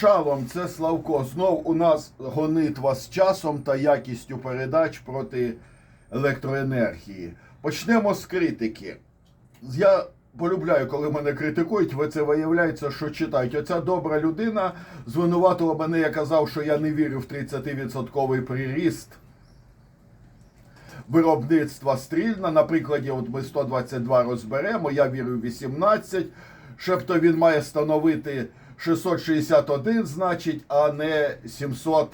Шалом, це Славко. Знов у нас гонитва з часом та якістю передач проти електроенергії. Почнемо з критики. Я полюбляю, коли мене критикують, ви це виявляється, що читають. Оця добра людина звинуватила мене, я казав, що я не вірю в 30% приріст виробництва стрільна. На прикладі, от ми 122 розберемо, я вірю в 18. Шебто він має становити 661, значить, а не 700,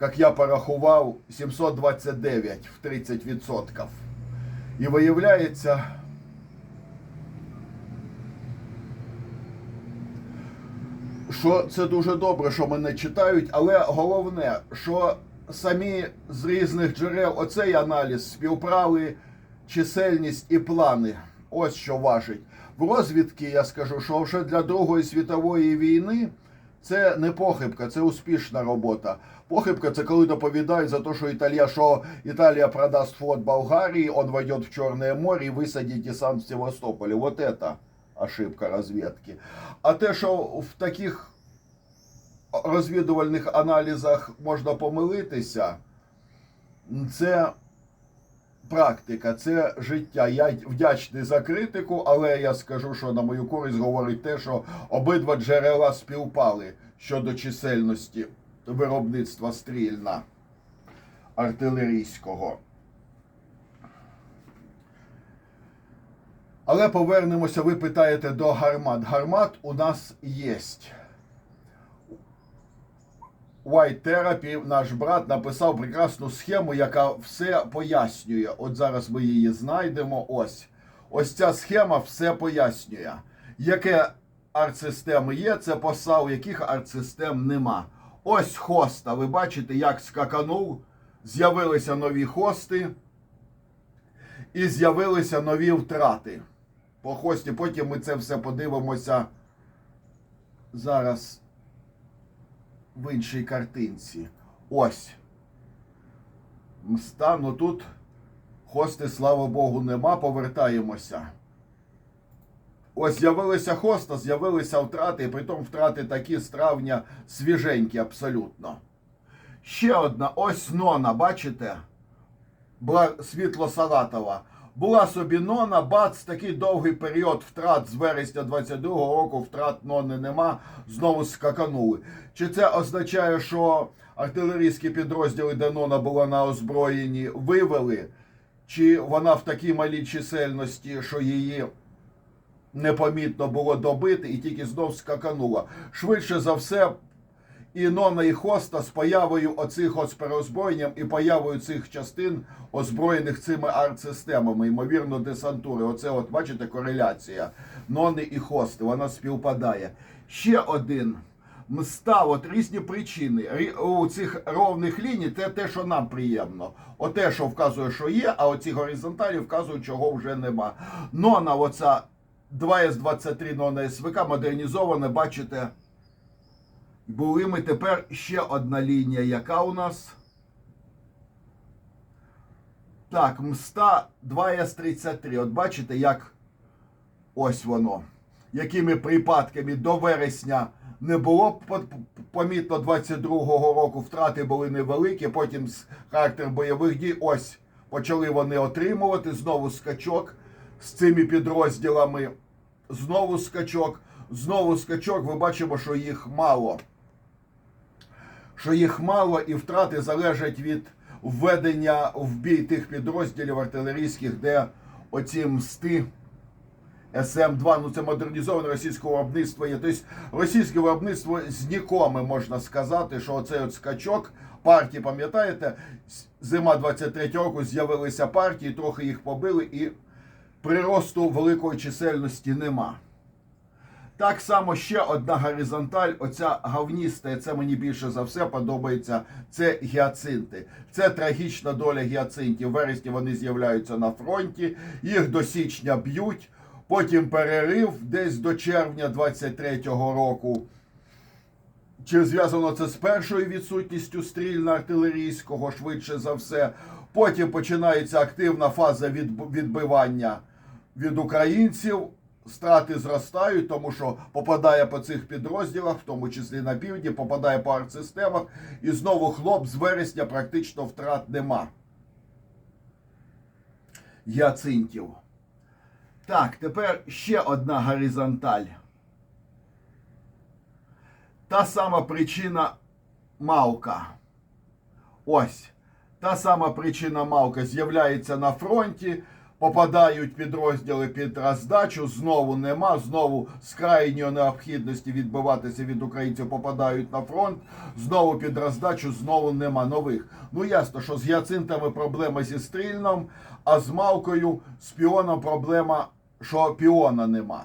як я порахував, 729 в 30%. І виявляється. що це дуже добре, що мене читають, але головне, що самі з різних джерел оцей аналіз співправи, чисельність і плани. Ось що важить. В розвідки я скажу, що вже для Другої світової війни це не похибка, це успішна робота. Похибка це коли доповідають за те, що Італія, що Італія продасть флот Болгарії, он войдет в Чорне море і висадить десант в Севастополі. Вот это ошибка розвідки. А те, що в таких розвідувальних аналізах можна помилитися, це практика, це життя. Я вдячний за критику, але я скажу, що на мою користь говорить те, що обидва джерела співпали щодо чисельності виробництва стрільна артилерійського. Але повернемося, ви питаєте до гармат. Гармат у нас є. White Therapy, наш брат, написав прекрасну схему, яка все пояснює. От зараз ми її знайдемо. Ось. Ось ця схема все пояснює. Яке артсистеми є, це посал, яких артсистем нема. Ось хоста. Ви бачите, як скаканув. З'явилися нові хости. І з'явилися нові втрати. По хості. Потім ми це все подивимося зараз в іншій картинці. Ось. Мста, ну тут хости, слава Богу, нема. Повертаємося. Ось з'явилися хоста, з'явилися втрати, і притом втрати такі з травня свіженькі абсолютно. Ще одна, ось нона, бачите? Була світло-салатова. Була собі нона, бац, такий довгий період втрат з вересня 22-го року, втрат нони нема, знову скаканули. Чи це означає, що артилерійські підрозділи, де нона була на озброєнні, вивели? Чи вона в такій малій чисельності, що її непомітно було добити і тільки знов скаканула? Швидше за все, і Нона і Хоста з появою оцих переозброєнням і появою цих частин, озброєних цими арт-системами, ймовірно, десантури. Оце, от бачите, кореляція Нони і Хости, вона співпадає. Ще один мста, от різні причини. У цих ровних ліній це те, що нам приємно. Оте, що вказує, що є, а оці горизонталі вказують, чого вже нема. Нона, оця 2С23 Нона СВК модернізована, бачите. Були ми тепер ще одна лінія, яка у нас. Так, мста 2С33. От бачите, як ось воно. Якими припадками до вересня не було помітно 22-го року. Втрати були невеликі. Потім характер бойових дій. Ось почали вони отримувати. Знову скачок з цими підрозділами. Знову скачок. Знову скачок. Ви бачимо, що їх мало що їх мало і втрати залежать від введення в бій тих підрозділів артилерійських, де оці мсти СМ-2, ну це модернізоване російське виробництво є. Тобто російське виробництво знікоме, можна сказати, що оцей от скачок партії, пам'ятаєте, з- зима 23 року з'явилися партії, трохи їх побили і приросту великої чисельності нема. Так само ще одна горизонталь, оця гавніста, і це мені більше за все подобається. Це гіацинти. Це трагічна доля гіацинтів. В вересні вони з'являються на фронті, їх до січня б'ють, потім перерив десь до червня 23-го року. Чи зв'язано це з першою відсутністю стрільно-артилерійського, швидше за все. Потім починається активна фаза відбивання від українців. Страти зростають, тому що попадає по цих підрозділах, в тому числі на півдні, попадає по артсистемах, і знову хлоп з вересня практично втрат нема. Яцинтів. Так, тепер ще одна горизонталь. Та сама причина Мавка. Ось. Та сама причина Мавка з'являється на фронті, попадають підрозділи під роздачу, знову нема, знову з крайньої необхідності відбиватися від українців попадають на фронт, знову під роздачу, знову нема нових. Ну ясно, що з гіацинтами проблема зі стрільном, а з Мавкою, з піоном проблема, що піона нема.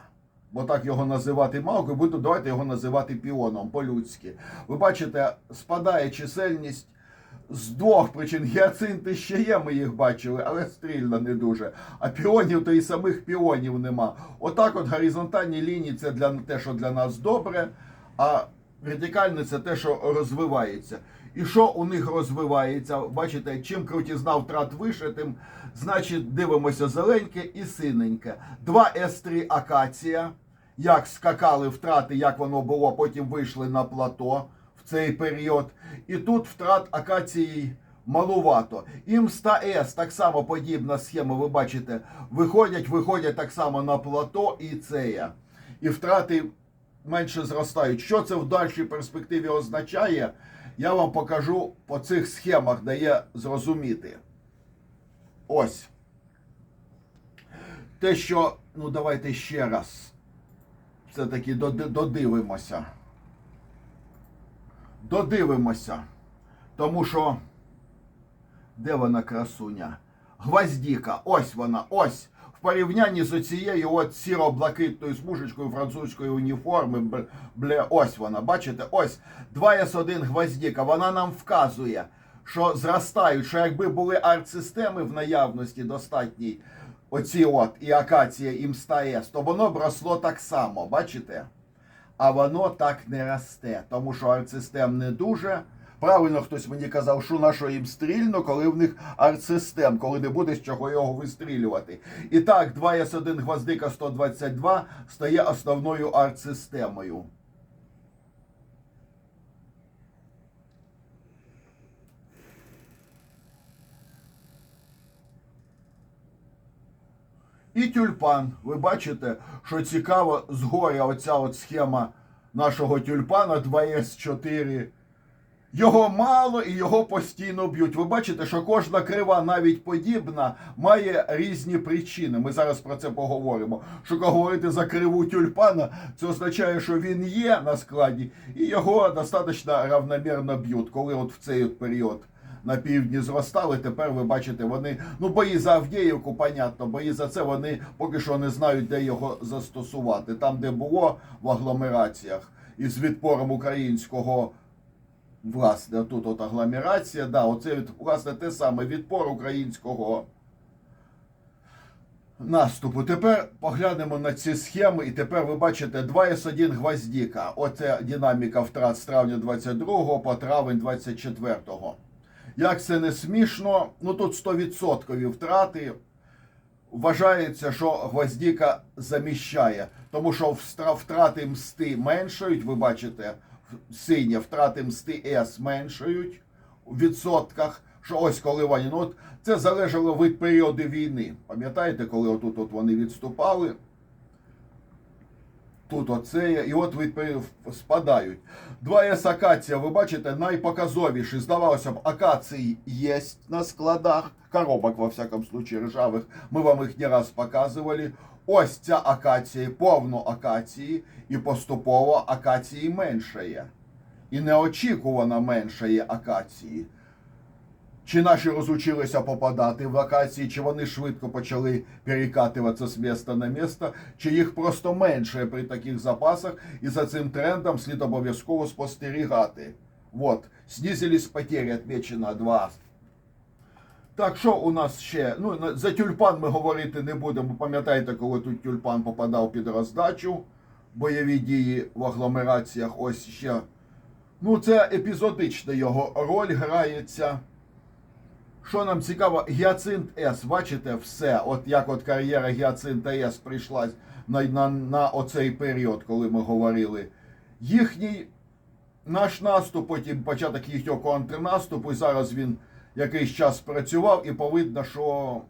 Бо так його називати мавкою, буду давайте його називати піоном по-людськи. Ви бачите, спадає чисельність з двох причин. Гіацинти ще є, ми їх бачили, але стрільно не дуже. А піонів, то і самих піонів нема. Отак от горизонтальні лінії це для те, що для нас добре, а вертикальне це те, що розвивається. І що у них розвивається? Бачите, чим крутізна втрат вище, тим значить дивимося зеленьке і синеньке. 2 С3 акація. Як скакали втрати, як воно було, потім вийшли на плато цей період. І тут втрат акації малувато. Імста С так само подібна схема, ви бачите, виходять, виходять так само на плато і цея. І втрати менше зростають. Що це в дальшій перспективі означає? Я вам покажу по цих схемах, дає зрозуміти. Ось. Те, що, ну давайте ще раз. Все-таки додивимося. Додивимося. Тому що. Де вона красуня? Гвоздіка. Ось вона. Ось. В порівнянні з оцією от сіро-блакитною смужечкою французької уніформи. Бле, ось вона. Бачите? Ось 2С1 гвоздіка. Вона нам вказує, що зростають, що якби були арт-системи в наявності достатній, оці от і акація, і МСТА-С, то воно б росло так само. Бачите? А воно так не росте, тому що артсистем не дуже. Правильно хтось мені казав, що на що їм стрільно, коли в них артсистем, коли не буде з чого його вистрілювати. І так, 2С1 гвоздика 122 стає основною артсистемою. І тюльпан. Ви бачите, що цікаво, згоря оця от схема нашого тюльпана 2С4. Його мало і його постійно б'ють. Ви бачите, що кожна крива, навіть подібна, має різні причини. Ми зараз про це поговоримо. Що говорити за криву тюльпана, це означає, що він є на складі, і його достатньо равномірно б'ють, коли от в цей от період на півдні зростали. Тепер ви бачите, вони ну бої за Авдіївку, понятно, бої за це вони поки що не знають, де його застосувати. Там, де було в агломераціях із відпором українського. Власне, тут от агломерація, да, оце від, власне те саме відпор українського наступу. Тепер поглянемо на ці схеми, і тепер ви бачите 2С1 гвоздіка. Оце динаміка втрат з травня 22 по травень 24. Як це не смішно, ну тут 100% втрати. Вважається, що гвоздіка заміщає, тому що втрати мсти меншають, ви бачите, синє втрати мсти С меншають у відсотках. Що ось коли ну от це залежало від періоду війни. Пам'ятаєте, коли отут от вони відступали? Тут оце є, і от відповідь спадають. Два С акація, ви бачите, найпоказовіші. Здавалося б, акації є на складах, коробок, во всякому случае, ржавих. Ми вам їх не раз показували. Ось ця акація, повно акації, і поступово акації меншає. І неочікувано меншає акації. Чи наші розучилися попадати в локації, чи вони швидко почали перекатуватися з міста на місто, чи їх просто менше при таких запасах, і за цим трендом слід обов'язково спостерігати. Вот, снизились потери, отмечено 2. Так, що у нас ще? Ну, за тюльпан ми говорити не будемо. Пам'ятаєте, коли тут тюльпан попадав під роздачу, бойові дії в агломераціях, ось ще. Ну, це епізодично його роль грається. Що нам цікаво, Гіацинт С, бачите, все, от як от кар'єра Гіацинта С прийшлась на, на, на оцей період, коли ми говорили. Їхній наш наступ, потім початок їхнього контрнаступу, і зараз він якийсь час працював, і повидно, що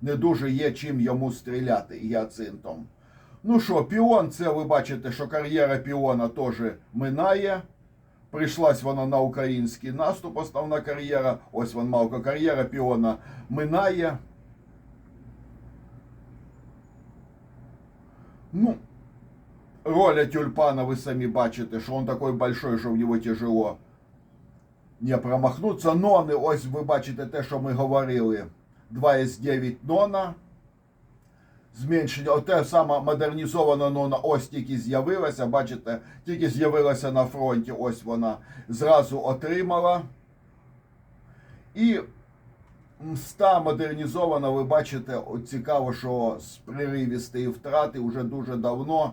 не дуже є чим йому стріляти гіацинтом. Ну що, піон, це ви бачите, що кар'єра піона теж минає. Прийшлась вона на український наступ, основна кар'єра. Ось вон малка кар'єра піона минає. Ну, роля тюльпана, вы сами бачите, что он такой большой, що в нього тяжело не промахнуться. Нони, ось ви бачите те, що ми говорили. 2С9 нона. Зменшення, оте сама модернізована нона ось тільки з'явилася. Бачите, тільки з'явилася на фронті. Ось вона зразу отримала. І мста модернізована, ви бачите, цікаво, що з приривістої втрати вже дуже давно.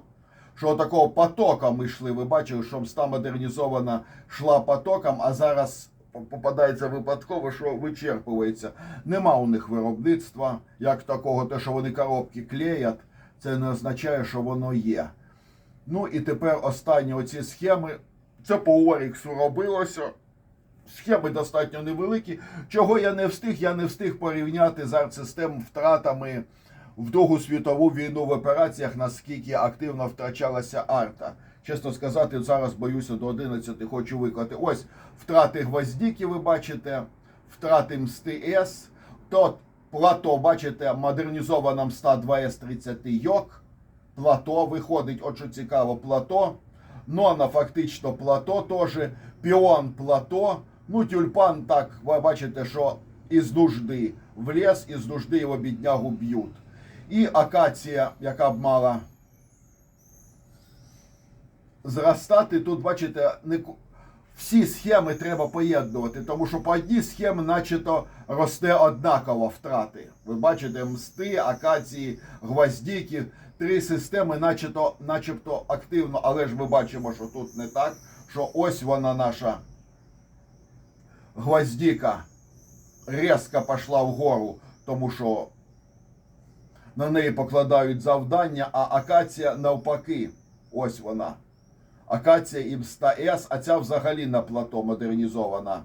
Що такого потока ми йшли. Ви бачили, що мста модернізована йшла потоком, а зараз попадається випадково, що вичерпується. Нема у них виробництва, як такого, те, що вони коробки клеять, це не означає, що воно є. Ну і тепер останні оці схеми. Це по Оріксу робилося. Схеми достатньо невеликі. Чого я не встиг? Я не встиг порівняти з артсистем втратами в Другу світову війну в операціях, наскільки активно втрачалася арта. Чесно сказати, зараз боюся до 11 хочу виклати. Ось втрати гвоздіки, ви бачите, втрати мсти С. Тот плато, бачите, модернізована мста 2С30 Йок. Плато виходить, от що цікаво, плато. Нона фактично плато теж. Піон плато. Ну, тюльпан так, ви бачите, що із нужди в ліс, із нужди його біднягу б'ють. І акація, яка б мала зростати, тут, бачите, не... всі схеми треба поєднувати, тому що по одній схемі начебто росте однаково втрати. Ви бачите, мсти, акації, гвоздіки, три системи, начебто, начебто активно, але ж ми бачимо, що тут не так, що ось вона наша гвоздіка різко пішла вгору, тому що на неї покладають завдання, а акація навпаки. Ось вона. Акація і Мста С, а ця взагалі на плато модернізована.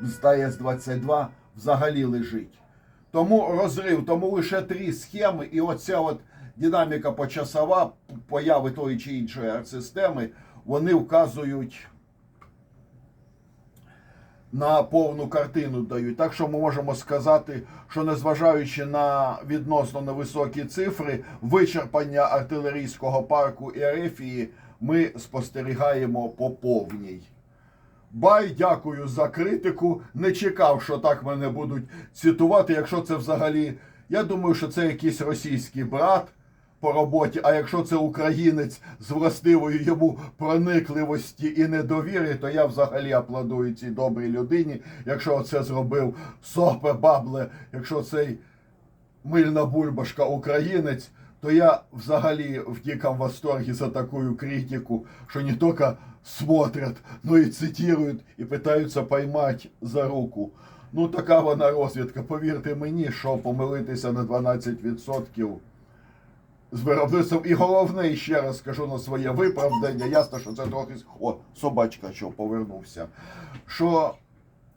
Мста С-22 взагалі лежить. Тому розрив, тому лише три схеми, і оця от динаміка почасова появи тої чи іншої арт-системи, вони вказують на повну картину дають. Так що ми можемо сказати, що незважаючи на відносно невисокі цифри вичерпання артилерійського парку Ерефії, ми спостерігаємо по повній. Бай, дякую за критику. Не чекав, що так мене будуть цитувати. Якщо це взагалі, я думаю, що це якийсь російський брат по роботі. А якщо це українець з властивою йому проникливості і недовіри, то я взагалі аплодую цій добрій людині. Якщо це зробив Сопе Бабле, якщо цей мильна бульбашка українець, то я взагалі в диком восторге за такую критику, что не только смотрят, но и цитируют и пытаются поймать за руку. Ну, така вона розвідка. Повірте мені, що помилитися на 12% з виробництвом. І головне, ще раз скажу на своє виправдання, ясно, що це трохи... О, собачка що повернувся. Що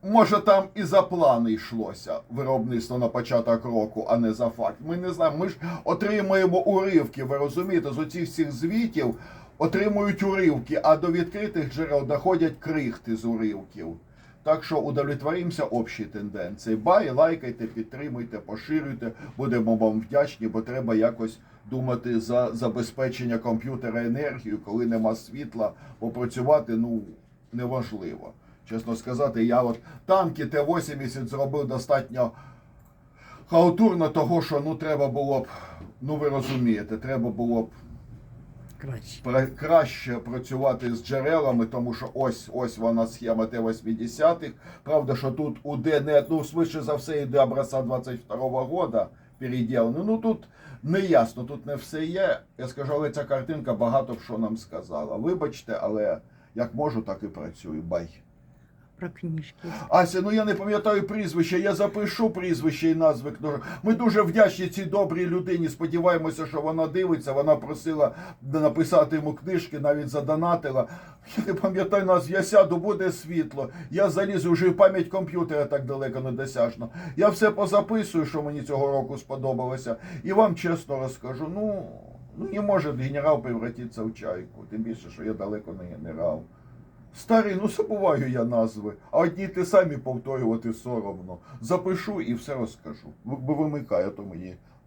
Може, там і за плани йшлося виробництво на початок року, а не за факт. Ми не знаємо. Ми ж отримуємо уривки. Ви розумієте, з оцих всіх звітів отримують уривки, а до відкритих джерел доходять крихти з уривків. Так що удовлетворимося общій тенденції. Бай, лайкайте, підтримуйте, поширюйте. Будемо вам вдячні, бо треба якось думати за забезпечення комп'ютера енергією, коли нема світла, бо працювати ну неважливо. Чесно сказати, я от танки Т-80 зробив достатньо хаотурно того, що ну треба було б, ну ви розумієте, треба було б Краще. краще працювати з джерелами, тому що ось ось вона схема Т-80-х. Правда, що тут УД не, ну, швидше за все, йде образця 22-го года переділено. Ну тут не ясно, тут не все є. Я скажу, але ця картинка багато що нам сказала. Вибачте, але як можу, так і працюю. Бай. Про книжки. Ася, ну я не пам'ятаю прізвище, я запишу прізвище і назви книжок. Ми дуже вдячні цій добрій людині. Сподіваємося, що вона дивиться. Вона просила написати йому книжки, навіть задонатила. Я не пам'ятаю назв, я сяду, буде світло. Я залізу вже пам'ять комп'ютера так далеко недосяжно. Я все позаписую, що мені цього року сподобалося. І вам чесно розкажу. Ну, ну не може генерал превратитися в чайку. Тим більше, що я далеко не генерал. Старий, ну забуваю я назви, а одні ти самі повторювати соромно. Запишу і все розкажу. Бо вимикає то мої